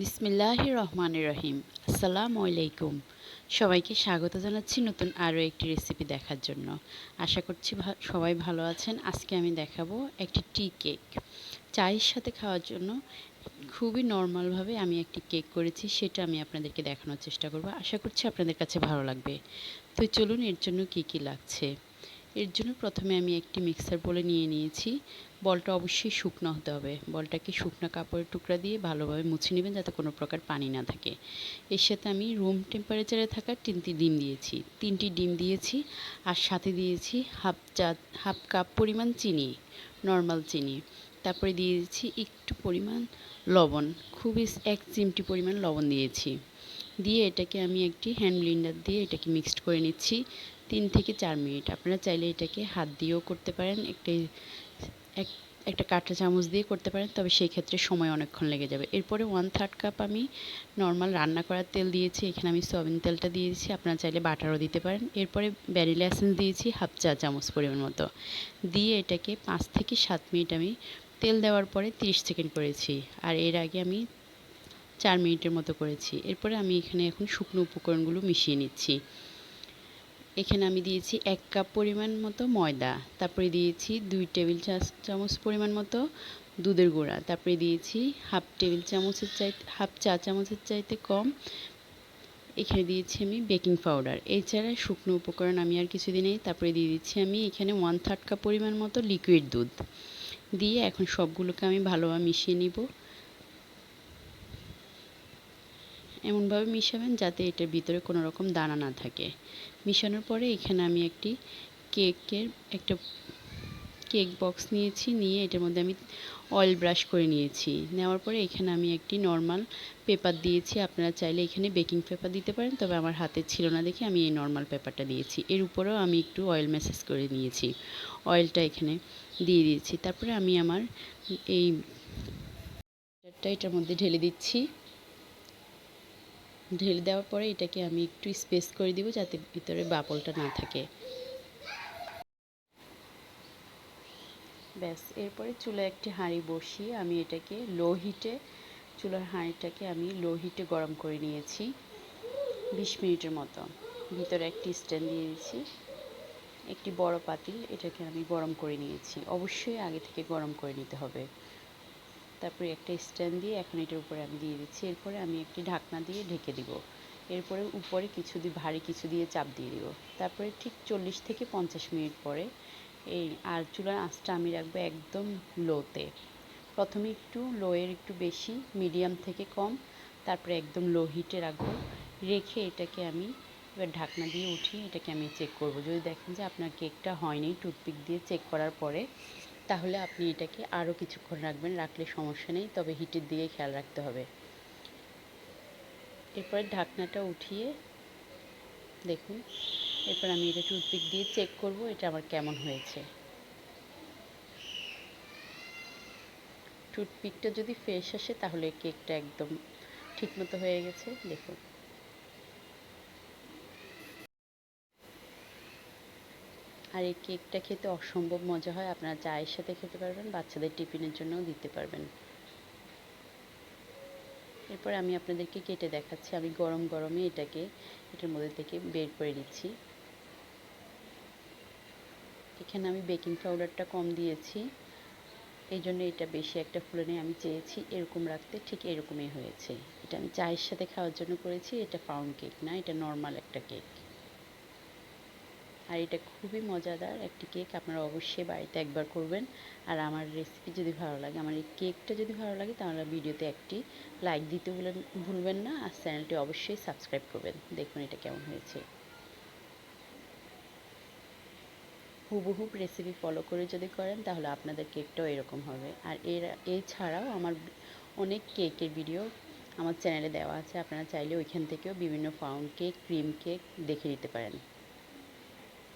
বিসমিল্লাহ রহমান রহিম। আসসালামু আলাইকুম। সবাইকে স্বাগত জানাচ্ছি নতুন আরও একটি রেসিপি দেখার জন্য। আশা করছি সবাই ভালো আছেন। আজকে আমি দেখাবো একটি টি কেক চায়ের সাথে খাওয়ার জন্য খুবই নর্মালভাবে আমি একটি কেক করেছি, সেটা আমি আপনাদেরকে দেখানোর চেষ্টা করব। আশা করছি আপনাদের কাছে ভালো লাগবে। তো চলুন এর জন্য কী কী লাগছে? এর জন্য প্রথমে আমি একটি মিক্সার বলে নিয়ে নিয়েছি। বলটা অবশ্যই শুকনো হতে হবে। বলটাকে শুকনো কাপড়ের টুকরা দিয়ে ভালোভাবে মুছে নেবেন যাতে কোনো প্রকার পানি না থাকে। এর সাথে আমি রুম টেম্পারেচারে থাকা তিনটি ডিম দিয়েছি। তিনটি ডিম দিয়েছি আর সাথে দিয়েছি হাফ চা হাফ কাপ পরিমাণ চিনি নর্মাল চিনি। তারপরে দিয়েছি একটু পরিমাণ লবণ খুবই এক চিমটি পরিমাণ লবণ দিয়েছি। দিয়ে এটাকে আমি একটি হ্যান্ড ব্লেন্ডার দিয়ে এটাকে মিক্সড করে নিচ্ছি তিন থেকে চার মিনিট। আপনারা চাইলে এটাকে হাত দিয়েও করতে পারেন। একটি এক, একটা কাঁটা চামচ দিয়ে করতে পারেন, তবে সেই ক্ষেত্রে সময় অনেকক্ষণ লেগে যাবে। এরপরে ওয়ান থার্ড কাপ আমি নর্মাল রান্না করার তেল দিয়েছি, এখানে আমি সয়াবিন তেলটা দিয়েছি, আপনারা চাইলে বাটারও দিতে পারেন। এরপরে ভ্যানিলা এসেন্স দিয়েছি হাফ চা চামচ পরিমাণ মতো। দিয়ে এটাকে পাঁচ থেকে সাত মিনিট আমি তেল দেওয়ার পরে তিরিশ সেকেন্ড করেছি, আর এর আগে আমি চার মিনিটের মতো করেছি। এরপরে আমি এখানে এখন শুকনো উপকরণগুলো মিশিয়ে নিচ্ছি। এখানে আমি দিয়েছি এক কাপ পরিমাণ মতো ময়দা, তারপরে দিয়েছি দুই টেবিল চামচ পরিমাণ মতো দুধের গুঁড়া, তারপরে দিয়েছি হাফ টেবিল চামচের চাইতে হাফ চা চামচের চাইতে কম। এখানে দিয়েছি আমি বেকিং পাউডার। এছাড়া শুকনো উপকরণ আমি আর কিছু দিই নেই তারপরে দিয়ে দিচ্ছি আমি এখানে ওয়ান থার্ড কাপ পরিমাণ মতো লিকুইড দুধ। দিয়ে এখন সবগুলোকে আমি ভালোভাবে মিশিয়ে নিব। এমনভাবে মিশাবেন যাতে এটার ভিতরে কোনো রকম দানা না থাকে। মিশানোর পরে এখানে আমি একটি কেকের একটা কেক বক্স নিয়েছি, নিয়ে এটার মধ্যে আমি অয়েল ব্রাশ করে নিয়েছি। নেওয়ার পরে এখানে আমি একটি নর্মাল পেপার দিয়েছি। আপনারা চাইলে এখানে বেকিং পেপার দিতে পারেন, তবে আমার হাতে ছিল না দেখে আমি এই নর্মাল পেপারটা দিয়েছি। এর উপরেও আমি একটু অয়েল ম্যাসেজ করে নিয়েছি। অয়েলটা এখানে দিয়ে দিয়েছি। তারপরে আমি আমার এই এটার মধ্যে ঢেলে দিচ্ছি। ঢেলে দেওয়ার পরে এটাকে আমি একটু স্পেস করে দিব যাতে ভিতরে বাপলটা না থাকে। ব্যাস, এরপরে চুলায় একটি হাঁড়ি বসিয়ে আমি এটাকে লো হিটে চুলার হাঁড়িটাকে আমি লো হিটে গরম করে নিয়েছি বিশ মিনিটের মতো। ভিতরে একটি স্ট্যান্ড দিয়ে দিয়েছি। একটি বড় পাতিল এটাকে আমি গরম করে নিয়েছি। অবশ্যই আগে থেকে গরম করে নিতে হবে। তারপরে একটা স্ট্যান্ড দিয়ে এখন এটার উপরে আমি দিয়ে দিচ্ছি। এরপরে আমি একটি ঢাকনা দিয়ে ঢেকে দিব। এরপরে উপরে কিছু দিয়ে ভারী কিছু দিয়ে চাপ দিয়ে দিব। তারপরে ঠিক চল্লিশ থেকে পঞ্চাশ মিনিট পরে এই আর চুলার আঁচটা আমি রাখব একদম লোতে। প্রথমে একটু লোয়ের একটু বেশি, মিডিয়াম থেকে কম, তারপরে একদম লো হিটে রাখব। রেখে এটাকে আমি এবার ঢাকনা দিয়ে উঠিয়ে এটাকে আমি চেক করব। যদি দেখেন যে আপনার কেকটা হয়নি, টুথপিক দিয়ে চেক করার পরে তাহলে আপনি এটাকে আরও কিছুক্ষণ রাখবেন, রাখলে সমস্যা নেই, তবে হিটের দিকে খেয়াল রাখতে হবে। এরপরে ঢাকনাটা উঠিয়ে দেখুন, এরপর আমি এটা টুথপিক দিয়ে চেক করব এটা আমার কেমন হয়েছে। টুথপিকটা যদি ফ্রেশ আসে তাহলে কেকটা একদম ঠিকমতো হয়ে গেছে, দেখুন। আর এই কেকটা খেতে অসম্ভব মজা হয়। আপনারা চায়ের সাথে খেতে পারবেন, বাচ্চাদের টিফিনের জন্যও দিতে পারবেন। এরপর আমি আপনাদেরকে কেটে দেখাচ্ছি। আমি গরম গরমে এটাকে, এটার মধ্যে থেকে বের করে দিচ্ছি এখানে আমি বেকিং পাউডারটা কম দিয়েছি। এই জন্য এটা বেশি একটা ফুলে নেই আমি চেয়েছি, এরকম রাখতে ঠিক এরকমই হয়েছে। এটা আমি চায়ের সাথে খাওয়ার জন্য করেছি। এটা পাউন্ড কেক না, এটা নর্মাল একটা কেক। আর এটা খুবই মজাদার। একটি কেক আপনারা অবশ্যই বাড়িতে একবার করবেন। আর আমার রেসিপি যদি ভালো লাগে, আমার এই কেকটা যদি ভালো লাগে, তাহলে ভিডিওতে একটি লাইক দিতে ভুলবেন না। আর চ্যানেলটি অবশ্যই সাবস্ক্রাইব করবেন। দেখুন এটা কেমন হয়েছে। হুবহুব রেসিপি ফলো করে যদি করেন, তাহলে আপনাদের কেকটাও এরকম হবে। আর এর, এছাড়াও আমার অনেক কেকের ভিডিও আমার চ্যানেলে দেওয়া আছে। আপনারা চাইলে ওইখান থেকেও বিভিন্ন পাউন্ড কেক ক্রিম কেক দেখে নিতে পারেন।